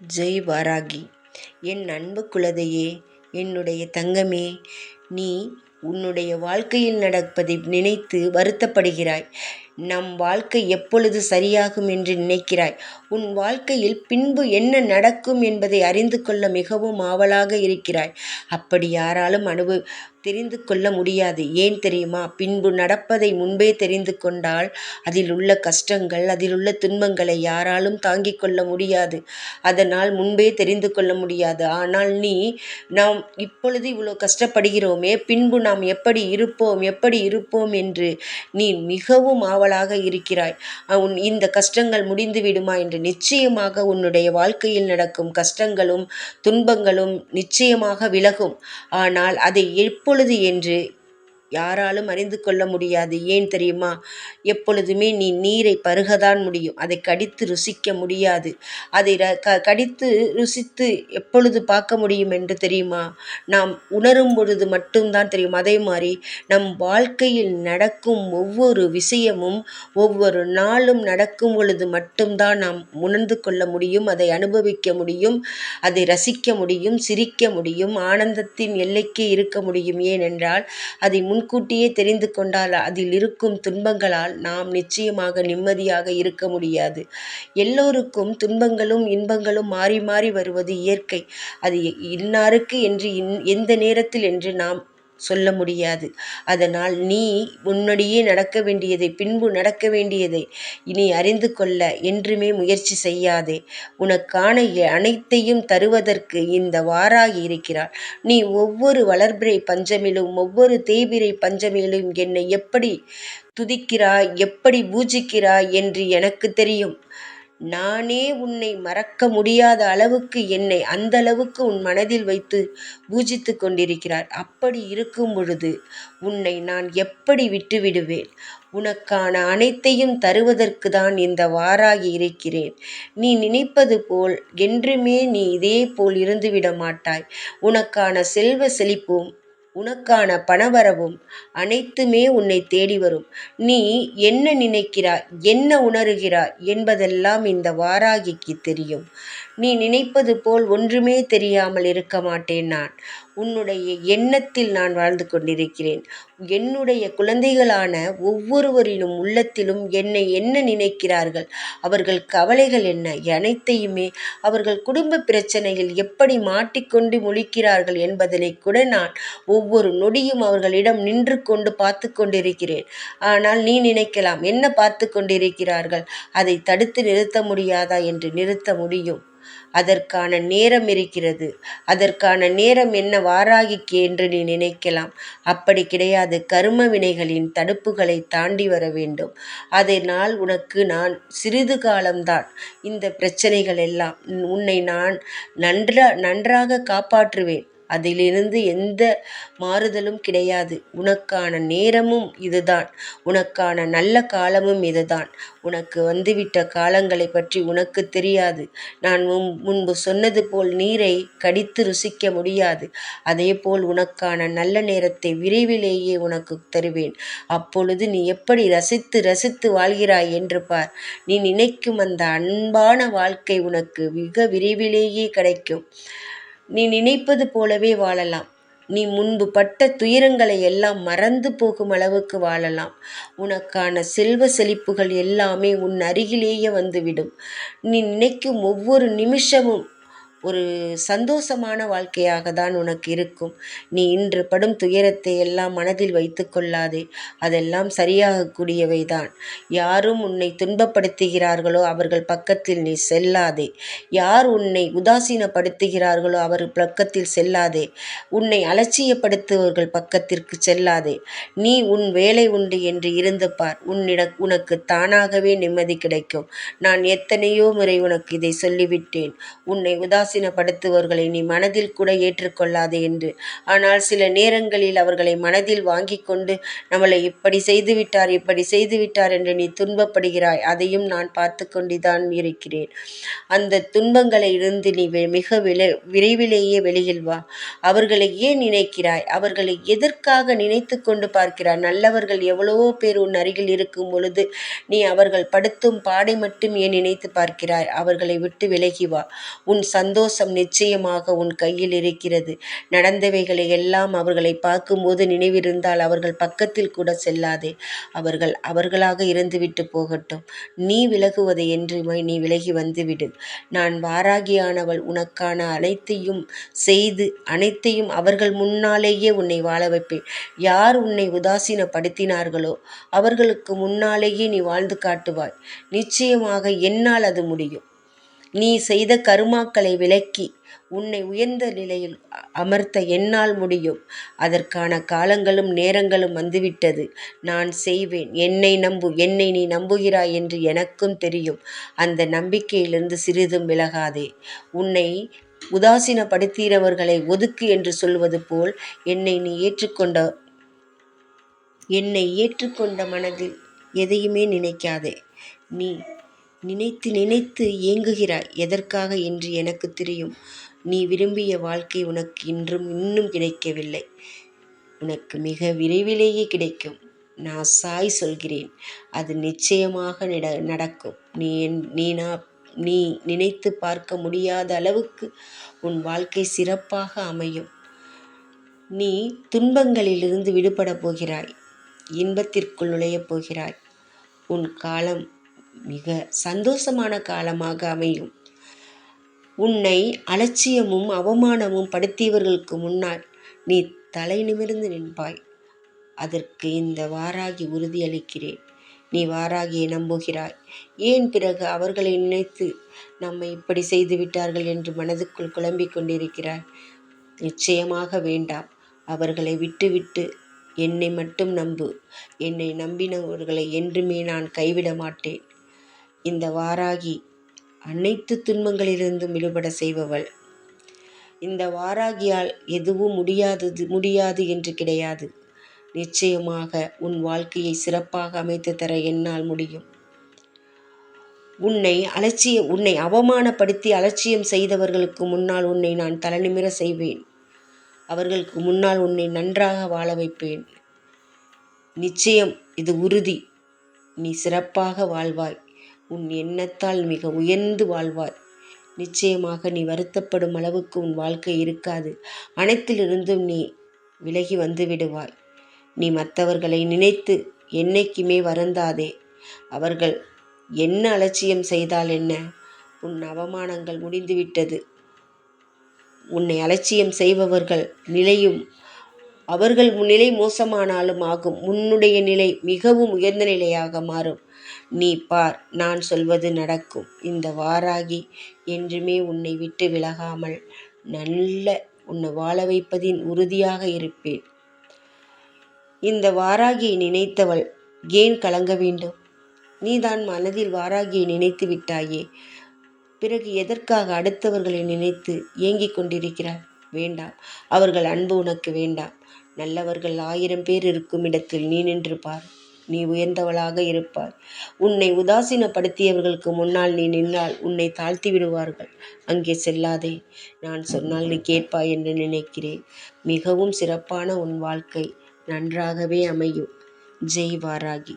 ஜெய் வாராகி. என் அன்பு குழந்தையே என்னுடைய தங்கமே நீ உன்னுடைய வாழ்க்கையில் நடப்பதை நினைத்து வருத்தப்படுகிறாய். நம் வாழ்க்கை எப்பொழுது சரியாகும் என்று நினைக்கிறாய். உன் வாழ்க்கையில் பின்பு என்ன நடக்கும் என்பதை அறிந்து கொள்ள மிகவும் ஆவலாக இருக்கிறாய். அப்படி யாராலும் அனுபவ தெரிந்து கொள்ள முடியாது. ஏன் தெரியுமா? பின்பு நடப்பதை முன்பே தெரிந்து கொண்டால் அதில் உள்ள கஷ்டங்கள் அதில் உள்ள துன்பங்களை யாராலும் தாங்கிக் கொள்ள முடியாது. அதனால் முன்பே தெரிந்து கொள்ள முடியாது. ஆனால் நீ நாம் இப்பொழுது இவ்வளோ கஷ்டப்படுகிறோமே பின்பு நாம் எப்படி இருப்போம் எப்படி இருப்போம் என்று நீ மிகவும் ஆவலாக இருக்கிறாய். உன் இந்த கஷ்டங்கள் முடிந்து விடுமா என்று நிச்சயமாக உன்னுடைய வாழ்க்கையில் நடக்கும் கஷ்டங்களும் துன்பங்களும் நிச்சயமாக விலகும். ஆனால் அதை எப்பொழுது எப்பொழுது என்று யாராலும் அறிந்து கொள்ள முடியாது. ஏன் தெரியுமா? எப்பொழுதுமே நீ நீரை பருகதான் முடியும். அதை கடித்து ருசிக்க முடியாது. அதை க கடித்து ருசித்து எப்பொழுது பார்க்க முடியும் என்று தெரியுமா? நாம் உணரும் பொழுது மட்டும்தான் தெரியும். அதே மாதிரி நம் வாழ்க்கையில் நடக்கும் ஒவ்வொரு விஷயமும் ஒவ்வொரு நாளும் நடக்கும் பொழுது மட்டும்தான் நாம் உணர்ந்து கொள்ள முடியும். அதை அனுபவிக்க முடியும். அதை ரசிக்க முடியும். சிரிக்க முடியும். ஆனந்தத்தின் எல்லைக்கே இருக்க முடியும். ஏனென்றால் அதை முன் முன்கூட்டியே தெரிந்து கொண்டால் அதில் இருக்கும் துன்பங்களால் நாம் நிச்சயமாக நிம்மதியாக இருக்க முடியாது. எல்லோருக்கும் துன்பங்களும் இன்பங்களும் மாறி மாறி வருவது இயற்கை. அது இன்னாருக்கு என்று இன் எந்த நேரத்தில் என்று நாம் சொல்ல முடியாது. அதனால் நீ முன்னாடியே நடக்க வேண்டியதை பின்பு நடக்க வேண்டியதை இனி அறிந்து கொள்ள என்றுமே முயற்சி செய்யாதே. உனக்கான அனைத்தையும் தருவதற்கு இந்த வாராகி இருக்கிறாள். நீ ஒவ்வொரு வளர்பிறை பஞ்சமிலும் ஒவ்வொரு தேய்பிரை பஞ்சமிலும் என்னை எப்படி துதிக்கிறாய் எப்படி பூஜிக்கிறாய் என்று எனக்கு தெரியும். நானே உன்னை மறக்க முடியாத அளவுக்கு என்னை அந்த அளவுக்கு உன் மனதில் வைத்து பூஜித்து கொண்டிருக்கிறார். அப்படி இருக்கும் பொழுது உன்னை நான் எப்படி விட்டுவிடுவேன்? உனக்கான அனைத்தையும் தருவதற்கு தான் இந்த வாராகி இருக்கிறேன். நீ நினைப்பது போல் என்றுமே நீ இதே போல் இருந்துவிட மாட்டாய். உனக்கான செல்வ செழிப்பும் உனக்கான பணவரவும் அனைத்துமே உன்னை தேடி வரும் நீ என்ன நினைக்கிறாய் என்ன உணருகிறாய் என்பதெல்லாம் இந்த வாராகிக்கு தெரியும். நீ நினைப்பது போல் ஒன்றுமே தெரியாமல் இருக்க மாட்டேன் நான். உன்னுடைய எண்ணத்தில் நான் வாழ்ந்து கொண்டிருக்கிறேன். என்னுடைய குழந்தைகளான ஒவ்வொருவரிலும் உள்ளத்திலும் என்னை என்ன நினைக்கிறார்கள்? அவர்கள் கவலைகள் என்ன? அனைத்தையுமே அவர்கள் குடும்ப பிரச்சனையில் எப்படி மாட்டிக்கொண்டு முழிக்கிறார்கள் என்பதனை கூட நான் ஒவ்வொரு நொடியும் அவர்களிடம் நின்று கொண்டு பார்த்து கொண்டிருக்கிறேன். ஆனால் நீ நினைக்கலாம் என்ன பார்த்து கொண்டிருக்கிறார்கள்? அதை தடுத்து நிறுத்த முடியாதா? என்று நிறுத்த முடியும். அதற்கான நேரம் இருக்கிறது. அதற்கான நேரம் என்ன வாராகிக்கு என்று நீ நினைக்கலாம். அப்படி கிடையாது. கரும வினைகளின் தடுப்புகளை தாண்டி வர வேண்டும். அதனால் உனக்கு நான் சிறிது காலம்தான். இந்த பிரச்சனைகள் எல்லாம் உன்னை நான் நன்றா நன்றாக காப்பாற்றுவேன். அதிலிருந்து எந்த மாறுதலும் கிடையாது. உனக்கான நேரமும் இதுதான். உனக்கான நல்ல காலமும் இதுதான். உனக்கு வந்துவிட்ட காலங்களை பற்றி உனக்கு தெரியாது. நான் முன் முன்பு சொன்னது போல் நீரை கடித்து ருசிக்க முடியாது. அதேபோல் உனக்கான நல்ல நேரத்தை விரைவிலேயே உனக்கு தருவேன். அப்பொழுது நீ எப்படி ரசித்து ரசித்து வாழ்கிறாய் என்று பார். நீ நினைக்கும் அந்த அன்பான வாழ்க்கை உனக்கு மிக விரைவிலேயே கிடைக்கும். நீ நினைப்பது போலவே வாழலாம். நீ முன்பு பட்ட துயரங்களை எல்லாம் மறந்து போகும் அளவுக்கு வாழலாம். உனக்கான செல்வ செழிப்புகள் எல்லாமே உன் அருகிலேயே வந்துவிடும். நீ நினைக்கும் ஒவ்வொரு நிமிஷமும் ஒரு சந்தோஷமான வாழ்க்கையாக தான் உனக்கு இருக்கும். நீ இன்று படும் துயரத்தை எல்லாம் மனதில் வைத்து கொள்ளாதே. அதெல்லாம் சரியாகக்கூடியவை தான் யாரும் உன்னை துன்பப்படுத்துகிறார்களோ அவர்கள் பக்கத்தில் நீ செல்லாதே. யார் உன்னை உதாசீனப்படுத்துகிறார்களோ அவர் பக்கத்தில் செல்லாதே. உன்னை அலட்சியப்படுத்துவர்கள் பக்கத்திற்கு செல்லாதே. நீ உன் வேலை உண்டு என்று இருந்து பார். உன்னிட உனக்கு தானாகவே நிம்மதி கிடைக்கும். நான் எத்தனையோ முறை உனக்கு இதை சொல்லிவிட்டேன். உன்னை உதாச உதாசீனப்படுத்துபவர்களை நீ மனதில் கூட ஏற்றுக்கொள்ளாதே என்று. ஆனால் சில நேரங்களில் அவர்களை மனதில் வாங்கி கொண்டு நம்மளை இப்படி செய்துவிட்டார் இப்படி செய்துவிட்டார் என்று நீ துன்பப்படுகிறாய். அதையும் நான் பார்த்து கொண்டுதான் இருக்கிறேன். அந்த துன்பங்களை இருந்து நீ மிக விலை விரைவிலேயே வெளியில் வா. அவர்களை ஏன் நினைக்கிறாய்? அவர்களை எதற்காக நினைத்து கொண்டு பார்க்கிறாய்? நல்லவர்கள் எவ்வளவோ பேர் உன் அருகில் இருக்கும் பொழுது நீ அவர்கள் படுத்தும் பாடை மட்டும் ஏன் நினைத்து பார்க்கிறாய்? அவர்களை விட்டு விலகி வா. உன் சந்தோஷம் நிச்சயமாக உன் கையில் இருக்கிறது. நடந்தவைகளை எல்லாம் அவர்களை பார்க்கும்போது நினைவிருந்தால் அவர்கள் பக்கத்தில் கூட செல்லாதே. அவர்கள் அவர்களாக இருந்துவிட்டு போகட்டும். நீ விலகுவதை என்று நீ விலகி வந்துவிடு. நான் வாராகியானவள். உனக்கான அனைத்தையும் செய்து அனைத்தையும் அவர்கள் முன்னாலேயே உன்னை வாழ வைப்பேன். யார் உன்னை உதாசீனப்படுத்தினார்களோ அவர்களுக்கு முன்னாலேயே நீ வாழ்ந்து காட்டுவாய். நிச்சயமாக என்னால் அது முடியும். நீ செய்த கருமாக்களை விலக்கி உன்னை உயர்ந்த நிலையில் அமர்த்த என்னால் முடியும். அதற்கான காலங்களும் நேரங்களும் வந்துவிட்டது. நான் செய்வேன். என்னை நம்பு. என்னை நீ நம்புகிறாய் என்று எனக்கும் தெரியும். அந்த நம்பிக்கையிலிருந்து சிறிதும் விலகாதே. உன்னை உதாசீனப்படுத்தியவர்களை ஒதுக்கு என்று சொல்வது போல் என்னை நீ ஏற்றுக்கொண்ட என்னை ஏற்றுக்கொண்ட மனதில் எதையுமே நினைக்காதே. நீ நினைத்து நினைத்து ஏங்குகிறாய். எதற்காக என்று எனக்கு தெரியும். நீ விரும்பிய வாழ்க்கை உனக்கு இன்றும் இன்னும் கிடைக்கவில்லை. உனக்கு மிக விரைவிலேயே கிடைக்கும். நான் சாய் சொல்கிறேன். அது நிச்சயமாக நட நடக்கும். நீ நீ நான் நீ நினைத்து பார்க்க முடியாத அளவுக்கு உன் வாழ்க்கை சிறப்பாக அமையும். நீ துன்பங்களிலிருந்து விடுபட போகிறாய். இன்பத்திற்குள் நுழையப் போகிறாய். உன் காலம் மிக சந்தோஷமான காலமாக அமையும். உன்னை அலட்சியமும் அவமானமும் படுத்தியவர்களுக்கு முன்னால் நீ தலை நிமிர்ந்து நின்பாய். அதற்கு இந்த வாராகி உறுதியளிக்கிறேன் நீ வாராகியை நம்புகிறாய். ஏன் பிறகு அவர்களை நினைத்து நம்மை இப்படி செய்து விட்டார்கள் என்று மனதுக்குள் குழம்பிக் கொண்டிருக்கிறாய்? நிச்சயமாக வேண்டாம். அவர்களை விட்டுவிட்டு என்னை மட்டும் நம்பு. என்னை நம்பினவர்களை என்றுமே நான் கைவிட மாட்டேன். இந்த வாராகி அனைத்து துன்பங்களிலிருந்தும் விடுபட செய்பவள். இந்த வாராகியால் எதுவும் முடியாதது முடியாது என்று கிடையாது. நிச்சயமாக உன் வாழ்க்கையை சிறப்பாக அமைத்து தர என்னால் முடியும். உன்னை அலட்சிய உன்னை அவமானப்படுத்தி அலட்சியம் செய்தவர்களுக்கு முன்னால் உன்னை நான் தலைநிமிர செய்வேன். அவர்களுக்கு முன்னால் உன்னை நன்றாக வாழ வைப்பேன். நிச்சயம் இது உறுதி. நீ சிறப்பாக வாழ்வாய். உன் எண்ணத்தால் மிக உயர்ந்து வாழ்வாய். நிச்சயமாக நீ வருத்தப்படும் அளவுக்கு உன் வாழ்க்கை இருக்காது. அனைத்திலிருந்தும் நீ விலகி வந்து விடுவாய். நீ மற்றவர்களை நினைத்து என்னைக்குமே வருந்தாதே. அவர்கள் என்ன அலட்சியம் செய்தால் என்ன? உன் அவமானங்கள் முடிந்துவிட்டது. உன்னை அலட்சியம் செய்பவர்கள் நிலையும் அவர்கள் நிலை மோசமானாலும் ஆகும். உன்னுடைய நிலை மிகவும் உயர்ந்த நிலையாக மாறும். நீ பார் நான் சொல்வது நடக்கும். இந்த வாராகி என்றுமே உன்னை விட்டு விலகாமல் நல்ல உன்னை வாழ வைப்பதின் உறுதியாக இருப்பேன். இந்த வாராகியை நினைத்தவள் ஏன் கலங்க வேண்டும்? நீதான் மனதில் வாராகியை நினைத்து விட்டாயே. பிறகு எதற்காக அடுத்தவர்களை நினைத்து ஏங்கிக் கொண்டிருக்கிறாய்? வேண்டாம். அவர்கள் அன்பு உனக்கு வேண்டாம். நல்லவர்கள் ஆயிரம் பேர் இருக்கும் இடத்தில் நீ நின்று பார். நீ உயர்ந்தவளாக இருப்பாய். உன்னை உதாசீனப்படுத்தியவர்களுக்கு முன்னால் நீ நின்றால் உன்னை தாழ்த்தி விடுவார்கள். அங்கே செல்லாதே. நான் சொன்னால் நீ கேட்பாய் என்று நினைக்கிறேன். மிகவும் சிறப்பான உன் வாழ்க்கை நன்றாகவே அமையும். ஜெய் வாராகி.